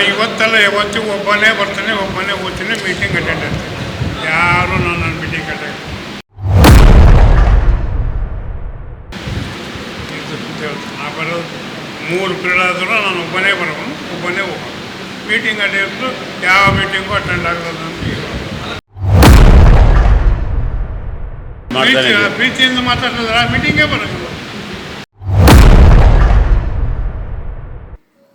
ನಾನು ಇವತ್ತಲ್ಲ ಯಾವತ್ತಿಗೂ ಒಬ್ಬನೇ ಬರ್ತಾನೆ ಒಬ್ಬನೇ ಓದ್ತೀನಿ ಮೀಟಿಂಗ್ ಅಟೆಂಡ್ ಆಗ್ತೀನಿ. ಯಾರು ನಾನು ನನ್ನ ಮೀಟಿಂಗ್ ಅಟೆಂಡ್ ನಾ ಬರೋದು ಮೂರು ಪೀರಿಯಡ್ ಆದರೂ ನಾನು ಒಬ್ಬನೇ ಬರೋನು ಒಬ್ಬನೇ ಹೋಗೋನು ಮೀಟಿಂಗ್ ಅಟೆಂಡ್ ಯಾವ ಮೀಟಿಂಗು ಅಟೆಂಡ್ ಆಗೋದು ಅಂತ. ಪ್ರೀತಿಯಿಂದ ಮಾತಾಡಿದ್ರೆ ಆ ಮೀಟಿಂಗೇ ಬರೋಂಗಿಲ್ಲ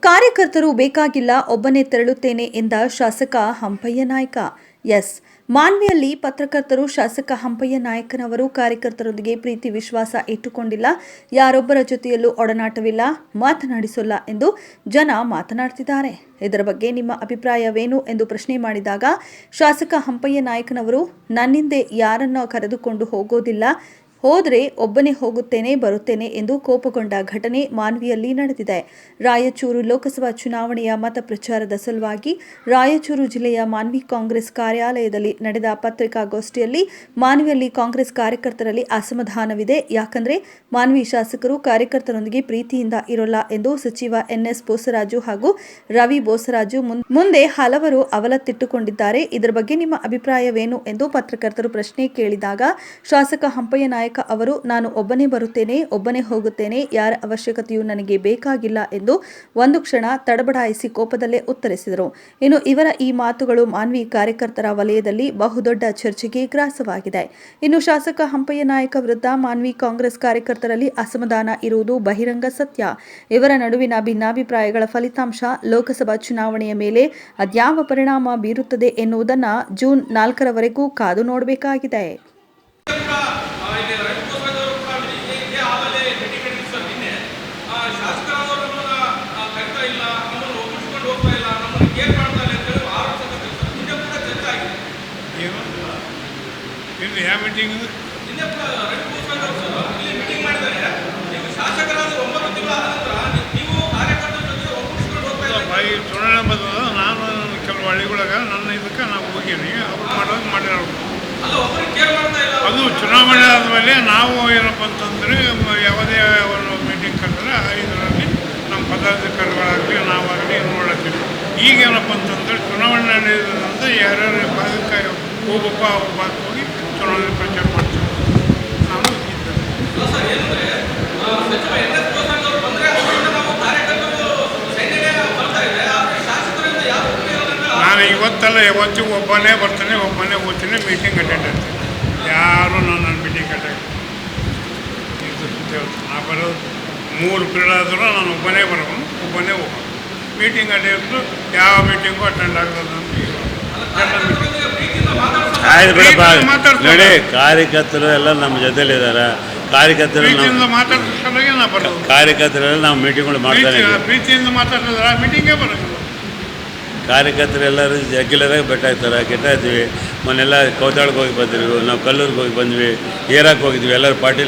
ಕಾರ್ಯಕರ್ತರು ಬೇಕಾಗಿಲ್ಲ, ಒಬ್ಬನೇ ತೆರಳುತ್ತೇನೆ ಎಂದ ಶಾಸಕ ಹಂಪಯ್ಯ ನಾಯ್ಕ. ಎಸ್. ಮಾನ್ವಿಯಲ್ಲಿ ಪತ್ರಕರ್ತರು ಶಾಸಕ ಹಂಪಯ್ಯ ನಾಯಕನವರು ಕಾರ್ಯಕರ್ತರೊಂದಿಗೆ ಪ್ರೀತಿ ವಿಶ್ವಾಸ ಇಟ್ಟುಕೊಂಡಿಲ್ಲ. ಯಾರೊಬ್ಬರ ಜೊತೆಯಲ್ಲೂ ಒಡನಾಟವಿಲ್ಲ, ಮಾತನಾಡಿಸೋಲ್ಲ ಎಂದು ಜನ ಮಾತನಾಡ್ತಿದ್ದಾರೆ. ಇದರ ಬಗ್ಗೆ ನಿಮ್ಮ ಅಭಿಪ್ರಾಯವೇನು ಎಂದು ಪ್ರಶ್ನೆ ಮಾಡಿದಾಗ, ಶಾಸಕ ಹಂಪಯ್ಯ ನಾಯಕನವರು, ನನ್ನಿಂದೆ ಯಾರನ್ನ ಕರೆದುಕೊಂಡು ಹೋಗೋದಿಲ್ಲ ಹೋದರೆ ಒಬ್ಬನೇ ಹೋಗುತ್ತೇನೆ, ಬರುತ್ತೇನೆ ಎಂದು ಕೋಪಗೊಂಡ ಘಟನೆ ಮಾನ್ವಿಯಲ್ಲಿ ನಡೆದಿದೆ. ರಾಯಚೂರು ಲೋಕಸಭಾ ಚುನಾವಣೆಯ ಮತ ಪ್ರಚಾರದ ಸಲುವಾಗಿ ರಾಯಚೂರು ಜಿಲ್ಲೆಯ ಮಾನ್ವಿ ಕಾಂಗ್ರೆಸ್ ಕಾರ್ಯಾಲಯದಲ್ಲಿ ನಡೆದ ಪತ್ರಿಕಾಗೋಷ್ಠಿಯಲ್ಲಿ ಮಾನ್ವಿಯಲ್ಲಿ ಕಾಂಗ್ರೆಸ್ ಕಾರ್ಯಕರ್ತರಲ್ಲಿ ಅಸಮಾಧಾನವಿದೆ. ಯಾಕಂದ್ರೆ ಮಾನ್ವಿ ಶಾಸಕರು ಕಾರ್ಯಕರ್ತರೊಂದಿಗೆ ಪ್ರೀತಿಯಿಂದ ಇರೋಲ್ಲ ಎಂದು ಸಚಿವ ಎನ್ಎಸ್ ಬೋಸರಾಜು ಹಾಗೂ ರವಿ ಬೋಸರಾಜು ಮುಂದೆ ಹಲವರು ಅವಲತ್ತಿಟ್ಟುಕೊಂಡಿದ್ದಾರೆ. ಇದರ ಬಗ್ಗೆ ನಿಮ್ಮ ಅಭಿಪ್ರಾಯವೇನು ಎಂದು ಪತ್ರಕರ್ತರು ಪ್ರಶ್ನೆ ಕೇಳಿದಾಗ ಶಾಸಕ ಹಂಪಯ್ಯ ನಾಯಕ ಅವರು, ನಾನು ಒಬ್ಬನೇ ಬರುತ್ತೇನೆ, ಒಬ್ಬನೇ ಹೋಗುತ್ತೇನೆ, ಯಾರ ಅವಶ್ಯಕತೆಯೂ ನನಗೆ ಬೇಕಾಗಿಲ್ಲ ಎಂದು ಒಂದು ಕ್ಷಣ ತಡಬಡಾಯಿಸಿ ಕೋಪದಲ್ಲೇ ಉತ್ತರಿಸಿದರು. ಇನ್ನು ಇವರ ಈ ಮಾತುಗಳು ಮಾನ್ವಿ ಕಾರ್ಯಕರ್ತರ ವಲಯದಲ್ಲಿ ಬಹುದೊಡ್ಡ ಚರ್ಚೆಗೆ ಗ್ರಾಸವಾಗಿದೆ. ಇನ್ನು ಶಾಸಕ ಹಂಪಯ್ಯ ನಾಯಕ ವಿರುದ್ಧ ಮಾನ್ವಿ ಕಾಂಗ್ರೆಸ್ ಕಾರ್ಯಕರ್ತರಲ್ಲಿ ಅಸಮಾಧಾನ ಇರುವುದು ಬಹಿರಂಗ ಸತ್ಯ. ಇವರ ನಡುವಿನ ಭಿನ್ನಾಭಿಪ್ರಾಯಗಳ ಫಲಿತಾಂಶ ಲೋಕಸಭಾ ಚುನಾವಣೆಯ ಮೇಲೆ ಅದ್ಯಾವ ಪರಿಣಾಮ ಬೀರುತ್ತದೆ ಎನ್ನುವುದನ್ನು ಜೂನ್ ನಾಲ್ಕರವರೆಗೂ ಕಾದು ನೋಡಬೇಕಾಗಿದೆ ಇಲ್ಲಿ ರವಿಗೋಸ್ವಾಮಿಯವರು ಕೂಡ ಇದೇ ಇದೇ ಹಾಲಲ್ಲೇ ಭೇಟಿ ನೀಡಿದ್ರು ನಿನ್ನೆ ಆ, ಶಾಸಕರಾದವರು ನಮ್ಮನ್ನ ಆ, ಕರಿತಾ ಇಲ್ಲ ನಮ್ಮನ್ನು ಒಪ್ಪಿಸ್ಕೊಂಡು ಹೋಗ್ತಾ ಇಲ್ಲ ನಮ್ಮನ್ನು ಕೇರ್ ಮಾಡ್ತಾ ಇಲ್ಲ ಅಂತ ಹೇಳಿ ಆರೋಪ ಸಲ್ಲಿಸಿದ್ರು. ನಿನ್ನೆ ಕೂಡ ಚರ್ಚೆ ಆಗಿದೆ ಏನು ಇಲ್ಲಿ ಯಾವ ಮೀಟಿಂಗ್ ನಿನ್ನೆ ಕೂಡ ರವಿಗೋಸ್ವಾಮಿ ಅವರು ಇಲ್ಲಿ ಮೀಟಿಂಗ್ ಮಾಡಿದ್ದಾರೆ ನೀವು ಶಾಸಕರಾದ ಒಂಬತ್ತು ತಿಂಗಳ ನಂತರ ನೀವು ಕಾರ್ಯಕರ್ತರ ಜೊತೆ ಇಲ್ಲ ಈ ಚುನಾವಣೆ ಬಂದದ ನಾನು ಕೆಲವು ಹಳ್ಳಿಗಳಾಗ ನನ್ನ ಇದಕ್ಕೆ ನಾವು ಹೋಗೀನಿ ಅವ್ರು ಮಾಡೋದು ಮಾಡಿರೋದು ಅದು ಚುನಾವಣೆ ಆದಮೇಲೆ ನಾವು ಏನಪ್ಪ ಅಂತಂದರೆ ಯಾವುದೇ ಒಂದು ಈಗೇನಪ್ಪ ಅಂತಂದರೆ ಚುನಾವಣೆ ನಡೆಯೋದಂದ್ರೆ ಯಾರ್ಯಾರು ಭಾಗಕ್ಕೆ ಹೋಗಪ್ಪ ಅವ್ರ ಭಾಗಕ್ಕೆ ಹೋಗಿ ಚುನಾವಣೆ ಪ್ರಚಾರ ಮಾಡ್ತೀವಿ. ನಾನು ಇದೆ. ನಾನು ಇವತ್ತಲ್ಲ ಯಾವತ್ತಿಗೂ ಒಬ್ಬನೇ ಬರ್ತಾನೆ ಒಬ್ಬನೇ ಓದ್ತೀನಿ ಮೀಟಿಂಗ್ ಅಟೆಂಡ್ ಆಗ್ತೀನಿ. ಯಾರು ನನ್ನ ಮೀಟಿಂಗ್ ಅಟೆಂಡ್ ನಾ ಬರೋದು ಮೂರು ಪೀರಿಯಡ್ ಆದರೂ ನಾನು ಒಬ್ಬನೇ ಬರೋನು ಒಬ್ಬನೇ ಹೋಗೋನು ಮೀಟಿಂಗ್ ಇದ್ದು ಯಾವ ಮೀಟಿಂಗು ಅಟೆಂಡ್ ಆಗೋದು ಆಯ್ತು ಬಿಡಪ್ಪ. ನೋಡಿ ಕಾರ್ಯಕರ್ತರು ಎಲ್ಲ ನಮ್ಮ ಜೊತೆಲಿದ್ದಾರೆ. ಕಾರ್ಯಕರ್ತರು ಪ್ರೀತಿಯಿಂದ ನಾವು ಮಾತಾಡೋ ಸಲುವಾಗಿ ನಾ ಬರೋದು ಕಾರ್ಯಕರ್ತರೆಲ್ಲ ನಾವು ಮೀಟಿಂಗ್ಗಳು ಮಾಡ್ತಾನೆ ಪ್ರೀತಿ ಇದ್ದೀವಿ. ಪ್ರೀತಿಯಿಂದ ಮಾತಾಡಿದ್ರೆ ಆ ಮೀಟಿಂಗೇ ಕಾರ್ಯಕರ್ತರೆಲ್ಲರೂ ರೆಗ್ಯುಲರಾಗಿ ಬೆಟ್ಟಾಗ್ತಾರೆ ಕೆಟ್ಟಾಗ್ತೀವಿ ಮೊನ್ನೆಲ್ಲ ಕೌತಾಳಕ್ಕೆ ಹೋಗಿ ಬಂದ್ವಿ ನಾವು ಕಲ್ಲೂರಿಗೆ ಹೋಗಿ ಬಂದ್ವಿ ಏರಾಕ್ ಹೋಗಿದ್ವಿ ಎಲ್ಲರೂ ಪಾರ್ಟಿ